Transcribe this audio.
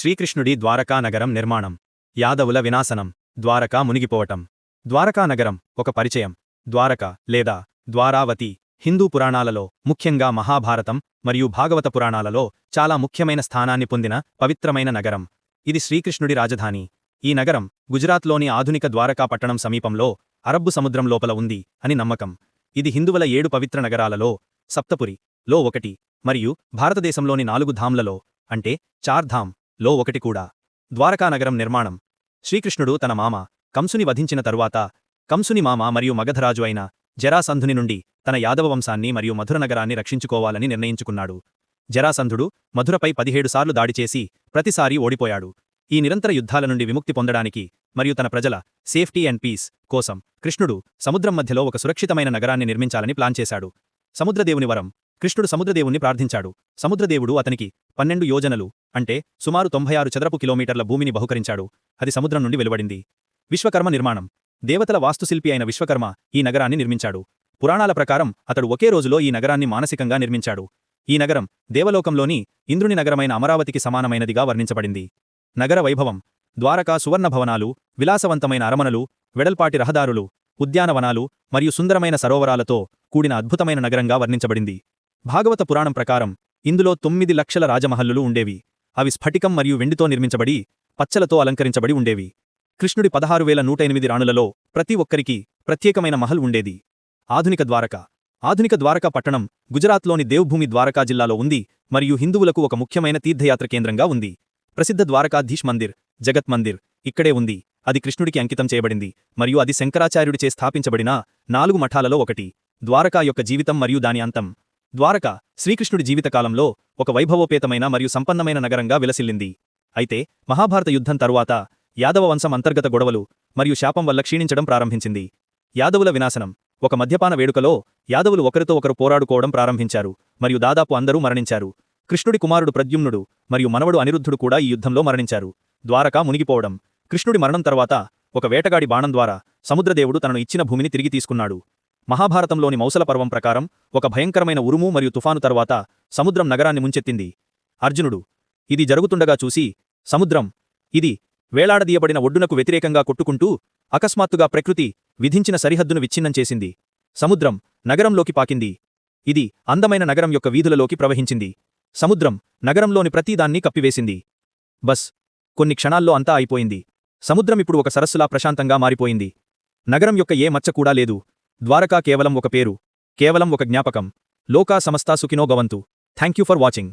శ్రీకృష్ణుడి ద్వారకా నగరం నిర్మాణం. యాదవుల వినాశనం. ద్వారకా మునిగిపోవటం. ద్వారకా నగరం ఒక పరిచయం. ద్వారక లేదా ద్వారావతి హిందూ పురాణాలలో ముఖ్యంగా మహాభారతం మరియు భాగవత పురాణాలలో చాలా ముఖ్యమైన స్థానాన్ని పొందిన పవిత్రమైన నగరం. ఇది శ్రీకృష్ణుడి రాజధాని. ఈ నగరం గుజరాత్లోని ఆధునిక ద్వారకా పట్టణం సమీపంలో అరబ్బు సముద్రం లోపల ఉంది అని నమ్మకం. ఇది హిందువుల ఏడు పవిత్ర నగరాలలో సప్తపురి లో ఒకటి మరియు భారతదేశంలోని నాలుగు ధామ్లలో అంటే చార్ధామ్ లో ఒకటి కూడా. ద్వారకానగరం నిర్మాణం. శ్రీకృష్ణుడు తన మామ కంసుని వధించిన తరువాత కంసుని మామ మరియు మగధరాజు అయిన జరాసంధుని నుండి తన యాదవ వంశాన్ని మరియు మధుర నగరాన్ని రక్షించుకోవాలని నిర్ణయించుకున్నాడు. జరాసంధుడు మధురపై పదిహేడుసార్లు దాడి చేసి ప్రతిసారీ ఓడిపోయాడు. ఈ నిరంతర యుద్ధాల నుండి విముక్తి పొందడానికి మరియు తన ప్రజల సేఫ్టీ అండ్ పీస్ కోసం కృష్ణుడు సముద్రం మధ్యలో ఒక సురక్షితమైన నగరాన్ని నిర్మించాలని ప్లాన్ చేశాడు. సముద్రదేవుని వరం. కృష్ణుడు సముద్రదేవుణ్ణి ప్రార్థించాడు. సముద్రదేవుడు అతనికి పన్నెండు యోజనలు అంటే సుమారు తొంభై ఆరు చదరపు కిలోమీటర్ల భూమిని బహుకరించాడు. అది సముద్రం నుండి వెలువడింది. విశ్వకర్మ నిర్మాణం. దేవతల వాస్తుశిల్పి అయిన విశ్వకర్మ ఈ నగరాన్ని నిర్మించాడు. పురాణాల ప్రకారం అతడు ఒకే రోజులో ఈ నగరాన్ని మానసికంగా నిర్మించాడు. ఈ నగరం దేవలోకంలోని ఇంద్రుని నగరమైన అమరావతికి సమానమైనదిగా వర్ణించబడింది. నగర వైభవం ద్వారకా సువర్ణ భవనాలు విలాసవంతమైన అరమనలు వెడల్పాటి రహదారులు ఉద్యానవనాలు మరియు సుందరమైన సరోవరాలతో కూడిన అద్భుతమైన నగరంగా వర్ణించబడింది. భాగవత పురాణం ప్రకారం ఇందులో తొమ్మిది లక్షల రాజమహల్లులు ఉండేవి. అవి స్ఫటికం మరియు వెండితో నిర్మించబడి పచ్చలతో అలంకరించబడి ఉండేవి. కృష్ణుడి పదహారు వేల నూట ఎనిమిది రాణులలో ప్రతి ఒక్కరికి ప్రత్యేకమైన మహల్ ఉండేది. ఆధునిక ద్వారక. ఆధునిక ద్వారకా పట్టణం గుజరాత్లోని దేవ్భూమి ద్వారకా జిల్లాలో ఉంది మరియు హిందువులకు ఒక ముఖ్యమైన తీర్థయాత్ర కేంద్రంగా ఉంది. ప్రసిద్ధ ద్వారకాధీష్ మందిర్ జగత్ మందిర్ ఇక్కడే ఉంది. అది కృష్ణుడికి అంకితం చేయబడింది మరియు అది శంకరాచార్యుడిచే స్థాపించబడిన నాలుగు మఠాలలో ఒకటి. ద్వారకా యొక్క జీవితం మరియు దాని అంతం ద్వారక శ్రీకృష్ణుడి జీవితకాలంలో ఒక వైభవోపేతమైన మరియు సంపన్నమైన నగరంగా విలసిల్లింది. అయితే మహాభారత యుద్ధం తరువాత యాదవ వంశం అంతర్గత గొడవలు మరియు శాపం వల్ల క్షీణించడం ప్రారంభించింది. యాదవుల వినాశనం ఒక మద్యపాన వేడుకలో యాదవులు ఒకరితో ఒకరు పోరాడుకోవడం ప్రారంభించారు మరియు దాదాపు అందరూ మరణించారు. కృష్ణుడి కుమారుడు ప్రద్యుమ్నుడు మరియు మనవడు అనిరుద్ధుడు కూడా ఈ యుద్ధంలో మరణించారు. ద్వారకా మునిగిపోవడం కృష్ణుడి మరణం తర్వాత ఒక వేటగాడి బాణం ద్వారా సముద్రదేవుడు తనను ఇచ్చిన భూమిని తిరిగి తీసుకున్నాడు. మహాభారతంలోని మౌసల పర్వం ప్రకారం ఒక భయంకరమైన ఉరుము మరియు తుఫాను తర్వాత సముద్రం నగరాన్ని ముంచెత్తింది. అర్జునుడు ఇది జరుగుతుండగా చూసి సముద్రం ఇది వేలాడదీయబడిన ఒడ్డునకు వ్యతిరేకంగా కొట్టుకుంటూ అకస్మాత్తుగా ప్రకృతి విధించిన సరిహద్దును విచ్ఛిన్నం చేసింది. సముద్రం నగరంలోకి పాకింది. ఇది అందమైన నగరం యొక్క వీధులలోకి ప్రవహించింది. సముద్రం నగరంలోని ప్రతీదాన్ని కప్పివేసింది. బస్ కొన్ని క్షణాల్లో అంతా అయిపోయింది. సముద్రం ఇప్పుడు ఒక సరస్సులా ప్రశాంతంగా మారిపోయింది. నగరం యొక్క ఏ మచ్చ కూడా లేదు. ద్వారకా కేవలం ఒక పేరు కేవలం ఒక జ్ఞాపకం. లోకా సమస్తా సుఖినో గవంతు థ్యాంక్ యూ ఫర్ వాచింగ్